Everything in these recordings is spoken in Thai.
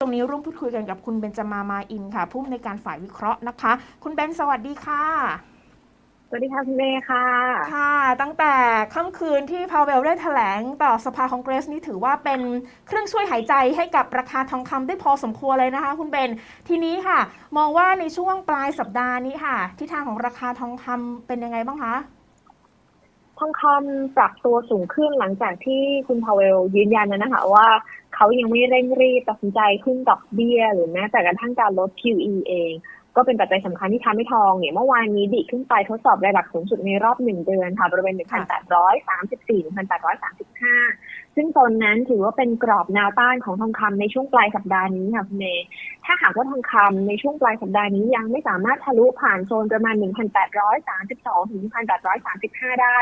ตรงนี้ร่วมพูดคุยกันกับคุณเบนจามามาอินค่ะผู้อำนวยการฝ่ายวิเคราะห์นะคะ คุณเบนสวัสดีค่ะ สวัสดีค่ะคุณเมย์ค่ะ ค่ะ ตั้งแต่ค่ำคืนที่พาวเวลได้แถลงต่อสภาคองเกรสนี่ถือว่าเป็นเครื่องช่วยหายใจให้กับราคาทองคำได้พอสมควรเลยนะคะ คุณเบน ทีนี้ค่ะ มองว่าในช่วงปลายสัปดาห์นี้ค่ะทิศทางของราคาทองคำเป็นยังไงบ้างคะทองคำปรับตัวสูงขึ้นหลังจากที่คุณพาวเวลยืนยันนะนะคะว่า เขายังไม่เร่งรีบตัดสินใจขึ้นดอกเบี้ย หรือแม้แต่กระทั่งการลด QE เอง ก็เป็นปัจจัยสำคัญที่ทำให้ทองเนี่ยเมื่อวานนี้ดิขึ้นไปทดสอบระดับสูงสุดในรอบหนึ่งเดือนค่ะบริเวณ 1,834 1,835 ซึ่งโซนนั้นถือว่าเป็นกรอบแนวต้านของทองคำในช่วงปลายสัปดาห์นี้ค่ะคุณเมย์ถ้าหากว่าทองคำในช่วงปลายสัปดาห์นี้ยังไม่สามารถทะลุผ่านโซนประมาณ 1,832 ถึง 1,835 ได้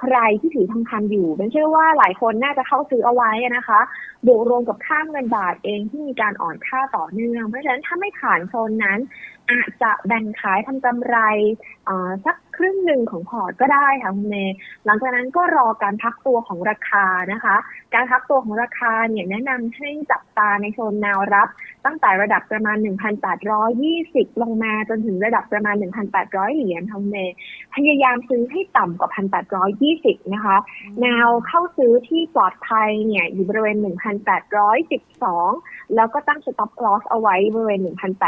ใครที่ถือทองคำอยู่เป็นเชื่อว่าหลายคนน่าจะเข้าซื้อเอาไว้นะคะบวกรวมกับค่าเงินบาทเองที่มีการอ่อนค่าต่อเนื่อง เพราะฉะนั้นถ้าไม่ผ่านโซนนั้น อาจจะแบ่งขายทำกำไรสักครึ่งหนึ่งของพอร์ตก็ได้ค่ะคุณเมย์หลังจากนั้นก็รอการพักตัวของราคานะคะ การพักตัวของราคาเนี่ยแนะนำให้จับตาในโซนแนวรับ ตั้งแต่ระดับประมาณ 1,820 ลงมาจนถึงระดับประมาณ 1,800 เหรียญทองเมย์พยายามซื้อให้ต่ำกว่า 1,820 นะคะ แนวเข้าซื้อที่ปลอดภัยเนี่ยอยู่บริเวณ 1,812 แล้วก็ตั้ง stop loss เอาไว้บริเวณ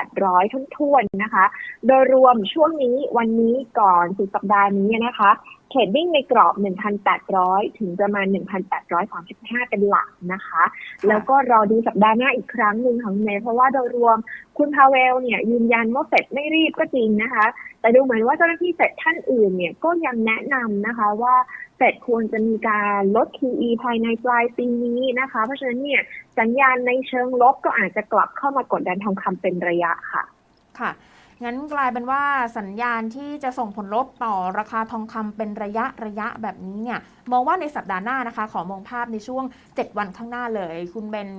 1,800 ทุนทวนๆนะคะ โดยรวมช่วงนี้วันนี้ก่อนสุดสัปดาห์นี้นะคะ เทรดดิ้งในกรอบ 1,800 ถึงประมาณ 1,835 เป็นหลักนะคะ แล้วก็รอดูสัปดาห์หน้าอีกครั้งหนึ่งของเมย์เพราะว่าโดยรวมคุณพาเวลเนี่ยยืนยันว่าเฟดไม่รีบก็จริงนะคะ แต่ดูเหมือนว่าเจ้าหน้าที่เฟดท่านอื่นเนี่ยก็ยังแนะนำนะคะว่าเฟดควรจะมีการลด QE ภายในปลายปีนี้นะคะ เพราะฉะนั้นเนี่ยสัญญาณในเชิงลบก็อาจจะกลับเข้ามากดดันทองคำเป็นระยะค่ะ ค่ะ งั้นกลายเป็นว่าสัญญาณที่จะส่งผลลบต่อราคาทองคำเป็นระยะระยะแบบนี้เนี่ยมองว่าในสัปดาห์หน้านะคะ ขอมองภาพในช่วง 7 วันข้างหน้าเลย คุณเบน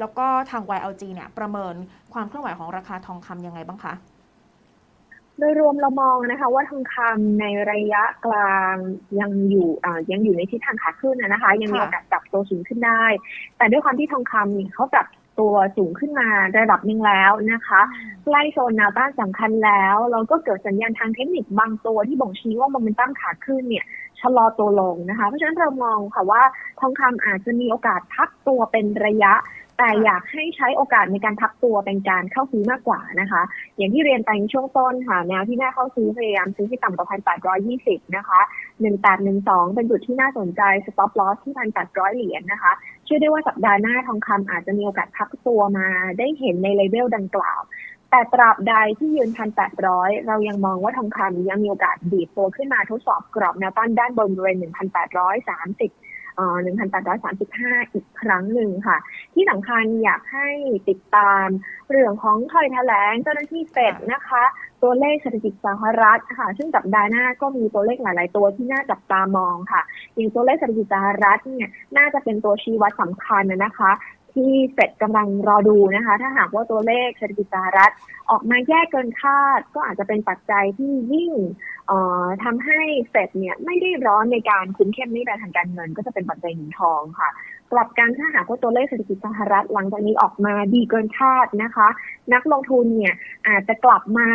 แล้วก็ทาง YLG เนี่ยประเมินความเคลื่อนไหวของราคาทองคำยังไงบ้างคะโดยรวมเรามองนะคะว่าทองคำในระยะกลางยังอยู่อ่ายังอยู่ในทิศทางขาขึ้นนะนะคะ ยังมีค่ะโอกาสปรับตัวสูงขึ้นได้ แต่ด้วยความที่ทองคำเนี่ยเขาปรับ ตัวสูงขึ้นมาระดับหนึ่งแล้วนะคะใกล้โซนแนวต้านสำคัญแล้วแล้วก็เกิดสัญญาณทางเทคนิคบางตัวที่บ่งชี้ว่าโมเมนตัมขาขึ้นเนี่ยชะลอตัวลงนะคะ เพราะฉะนั้นเรามองค่ะว่าทองคำอาจจะมีโอกาสพักตัวเป็นระยะ แต่อยากให้ใช้โอกาสในการพักตัวเป็นการเข้าซื้อมากกว่านะคะ อย่างที่เรียนไปในช่วงต้นค่ะแนวที่น่าเข้าซื้อพยายามซื้อที่ต่ำกว่า1,820นะคะ1812เป็นจุดที่น่าสนใจ stop loss ที่1,800เหรียญนะคะ เชื่อได้ว่าสัปดาห์หน้าทองคำอาจจะมีโอกาสพักตัวมาได้เห็นในเลเวลดังกล่าว แต่ตราบใดที่ยืน1,800เรายังมองว่าทองคำยังมีโอกาสดีดตัวขึ้นมาทดสอบกรอบแนวต้านด้านบนบริเวณ1,830เอ่อ1,835 อีกครั้งหนึ่งค่ะ ที่สำคัญอยากให้ติดตาม เรื่องของถอยแถลงเจ้าหน้าที่เฟดนะคะ ตัวเลขเศรษฐกิจสหรัฐค่ะ ซึ่งสัปดาห์หน้าก็มีตัวเลขหลาย ๆ ตัวที่น่าจับตามองค่ะอย่างตัวเลขเศรษฐกิจสหรัฐเนี่ยน่าจะเป็นตัวชี้วัดสำคัญนะนะคะที่เฟดกำลังรอดูนะคะ ถ้าหากว่าตัวเลขเศรษฐกิจสหรัฐ ออกมาแย่เกินคาด ก็อาจจะเป็นปัจจัยที่ยิ่งเอ่อทำให้เฟดเนี่ยไม่ได้ร้อนในการคุมเข้มนโยบายทางการเงิน ก็จะเป็นปัจจัยหนุนทองค่ะ กลับกันถ้าหากว่าตัวเลขเศรษฐกิจสหรัฐหลังจากนี้ออกมาดีเกินคาดนะคะ นักลงทุนเนี่ยอาจจะกลับมา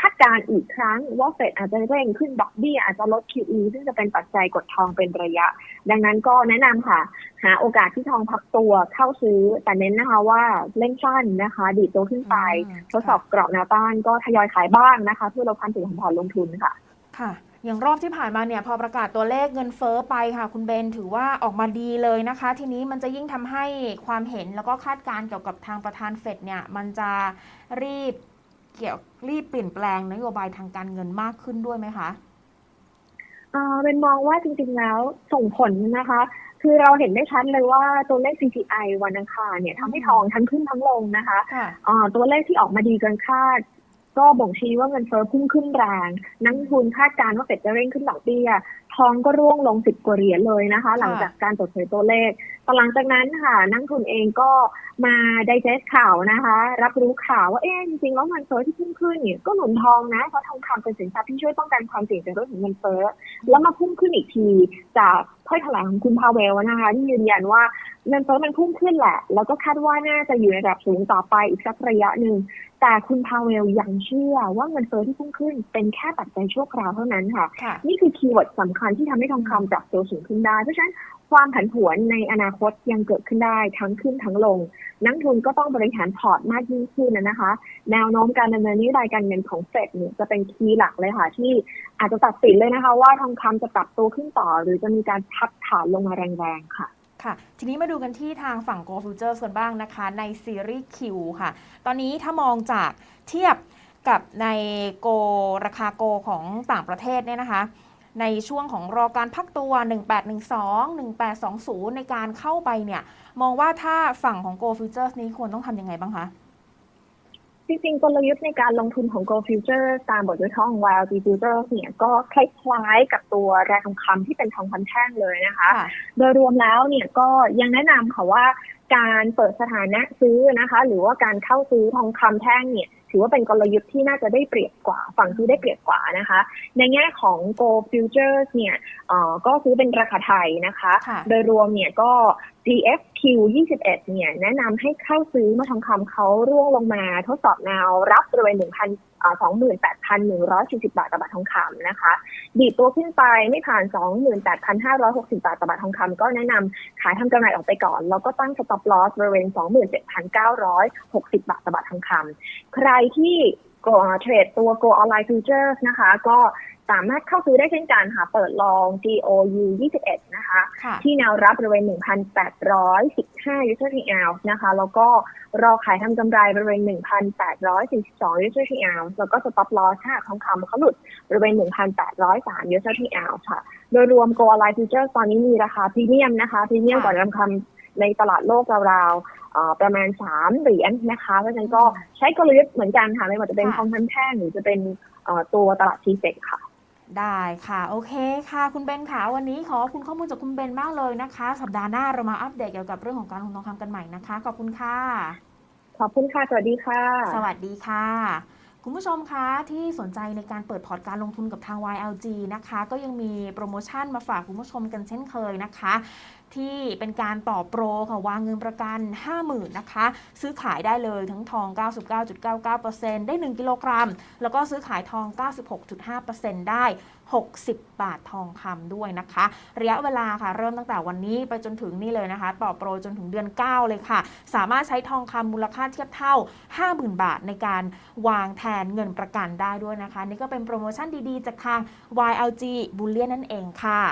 คาดการณ์อีกครั้ง ว่าเฟดอาจจะเร่งขึ้นดอกเบี้ยอาจจะลด QE ซึ่งจะเป็นปัจจัยกดทองเป็นระยะ ดังนั้นก็แนะนำค่ะ หาโอกาสที่ทองพักตัวเข้าซื้อ แต่เน้นนะคะว่าเล่นสั้นนะคะ ดีดตัวขึ้นไปอืมทดสอบกรอบแนวต้านก็ทยอยขายบ้างนะคะ เพื่อลดความเสี่ยงของพอร์ตลงทุนค่ะค่ะ อย่างรอบที่ผ่านมาเนี่ยพอประกาศตัวเลขเงินเฟ้อไปค่ะ คุณเบนถือว่าออกมาดีเลยนะคะ ทีนี้มันจะยิ่งทำให้ความเห็นแล้วก็คาดการณ์เกี่ยวกับทางประธานเฟดเนี่ยมันจะรีบเกี่ยวรีบเปลี่ยนแปลงนโยบายทางการเงินมากขึ้นด้วยไหมคะเอ่อเป็นมองว่าจริงๆแล้วส่งผลนะคะ คือเราเห็นได้ชัดเลยว่าตัวเลข CPI วันอังคารเนี่ยทำให้ทองทั้งขึ้นทั้งลงนะคะค่ะอ่าตัวเลขที่ออกมาดีเกินคาด ก็บ่งชี้ว่าเงินเฟ้อพุ่งขึ้นแรง นักทุนคาดการณ์ว่าเฟดจะเร่งขึ้นดอกเบี้ยทองก็ร่วงลงสิบกว่าเหรียญเลยนะคะ หลังจากการเปิดเผยตัวเลข ต่หลังจากนั้นค่ะนักทุนเองก็มาไดเจสข่าวนะคะ รับรู้ข่าวว่าเอ๊ะจริงๆแล้วเงินเฟ้อที่พุ่งขึ้นเนี่ยก็หนุนทองนะเพราะทองคำเป็นสินทรัพย์ที่ช่วยป้องกันความเสี่ยงจากเรื่องของเงินเฟ้อแล้วมาพุ่งขึ้นอีกทีจากถ้อยแถลงของคุณพาเวลนะคะที่ยืนยันว่าเงินเฟ้อมันพุ่งขึ้นแหละ แล้วก็คาดว่าน่าจะอยู่ในระดับสูงต่อไปอีกสักระยะหนึ่งแต่คุณพาเวลยังเชื่อว่าเงินเฟ้อที่พุ่งขึ้นเป็นแค่ปัจจัยชั่วคราวเท่านั้นค่ะค่ะนี่คือคีย์เวิร์ดสำคัญที่ทำให้ทองคำปรับตัวสูงขึ้นได้ เพราะฉะนั้น ความผันผวนในอนาคตยังเกิดขึ้นได้ทั้งขึ้นทั้งลง นักทุนก็ต้องบริหารพอร์ตมากยิ่งขึ้นนะนะคะ แนวโน้มการดำเนินนโยบายการเงินของเฟดเนี่ยจะเป็นคีย์หลักเลยค่ะ ที่อาจจะตัดสินเลยนะคะ ว่าทองคำจะปรับตัวขึ้นต่อ หรือจะมีการพักฐานลงมาแรงๆค่ะค่ะ ทีนี้มาดูกันที่ทางฝั่ง Go Futures กันบ้างนะคะ ในซีรีส์ Q ค่ะ ตอนนี้ถ้ามองจากเทียบกับในโกราคาโกของต่างประเทศเนี่ยนะคะ ในช่วงของรอการพักตัว 1812 1820 ในการเข้าไปเนี่ย มองว่าถ้าฝั่งของ Go Futures นี้ควรต้องทำยังไงบ้างคะจริงๆกลยุทธ์ในการลงทุนของ Gold Futures ตามบทวิเคราะห์ของ YLG Futures เนี่ยก็คล้ายๆกับตัวแร่ทองคำที่เป็นทองคำแท่งเลยนะคะค่ะโดยรวมแล้วเนี่ยก็ยังแนะนำค่ะว่า การเปิดสถานะซื้อนะคะ หรือว่าการเข้าซื้อทองคำแท่งเนี่ย ถือว่าเป็นกลยุทธ์ที่น่าจะได้เปรียบกว่าฝั่งซื้อได้เปรียบกว่านะคะ ในแง่ของ Gold Futures เนี่ยเอ่อก็ซื้อเป็นราคาไทยนะคะค่ะโดยรวมเนี่ยก็ GFQ 21เนี่ย แนะนำให้เข้าซื้อเมื่อทองคำเขาร่วงลงมาทดสอบแนวรับบริเวณ1,000อ่า28,140 บาทต่อบาททองคำนะคะ ดีดตัวขึ้นไปไม่ผ่าน 28,560 บาทต่อบาททองคำก็แนะนำขายทำกำไรออกไปก่อน แล้วก็ตั้ง stop loss บริเวณ 27,960 บาทต่อบาททองคำใครที่ ก็เทรดตัว Go Online Futures นะคะ ก็สามารถเข้าซื้อได้เช่นกันค่ะ เปิดลอง GOU 21 นะคะค่ะที่แนวรับบริเวณ 1,815 user per ounce นะคะ แล้วก็รอขายทำกำไรบริเวณ 1,842 user per ounce แล้วก็ stop loss ถ้าหากทองคำเขาหลุดบริเวณ 1,803 user per ounce ค่ะ โดยรวม Go Align Futures ตอนนี้มีราคาพรีเมียมนะคะพรีเมียมค่ะกว่าทองคำ ในตลาดโลกราวๆเอ่อประมาณ 3 เหรียญนะคะ เพราะฉะนั้นก็ใช้กลยุทธ์เหมือนกันค่ะ ไม่ว่าจะเป็นค่ะทองคำแท่งหรือจะเป็นเอ่อตัวตลาดทีเซ็ค่ะได้ค่ะ โอเคค่ะ คุณเบนค่ะ วันนี้ขอขอบคุณข้อมูลจากคุณเบนมากเลยนะคะ สัปดาห์หน้าเรามาอัปเดตเกี่ยวกับเรื่องของการลงทุนทองคำกันใหม่นะคะ ขอบคุณค่ะ ขอบคุณค่ะ สวัสดีค่ะ สวัสดีค่ะ คุณผู้ชมคะที่สนใจในการเปิดพอร์ตการลงทุนกับทาง YLG นะคะ ก็ยังมีโปรโมชั่นมาฝากคุณผู้ชมกันเช่นเคยนะคะที่เป็นการต่อโปรค่ะวางเงินประกัน 50,000นะคะ ซื้อขายได้เลยทั้งทอง 99.99%ได้ 1 กิโลกรัม แล้วก็ซื้อขายทอง 96.5%ได้ 60 บาททองคำด้วยนะคะ ระยะเวลาค่ะเริ่มตั้งแต่วันนี้ไปจนถึงนี่เลยนะคะ ต่อโปรจนถึงเดือน 9 เลยค่ะ สามารถใช้ทองคำมูลค่าเทียบเท่า 50,000 บาทในการวางแทนเงินประกันได้ด้วยนะคะ นี่ก็เป็นโปรโมชั่นดีๆ จากทาง YLG Bullion นั่นเองค่ะ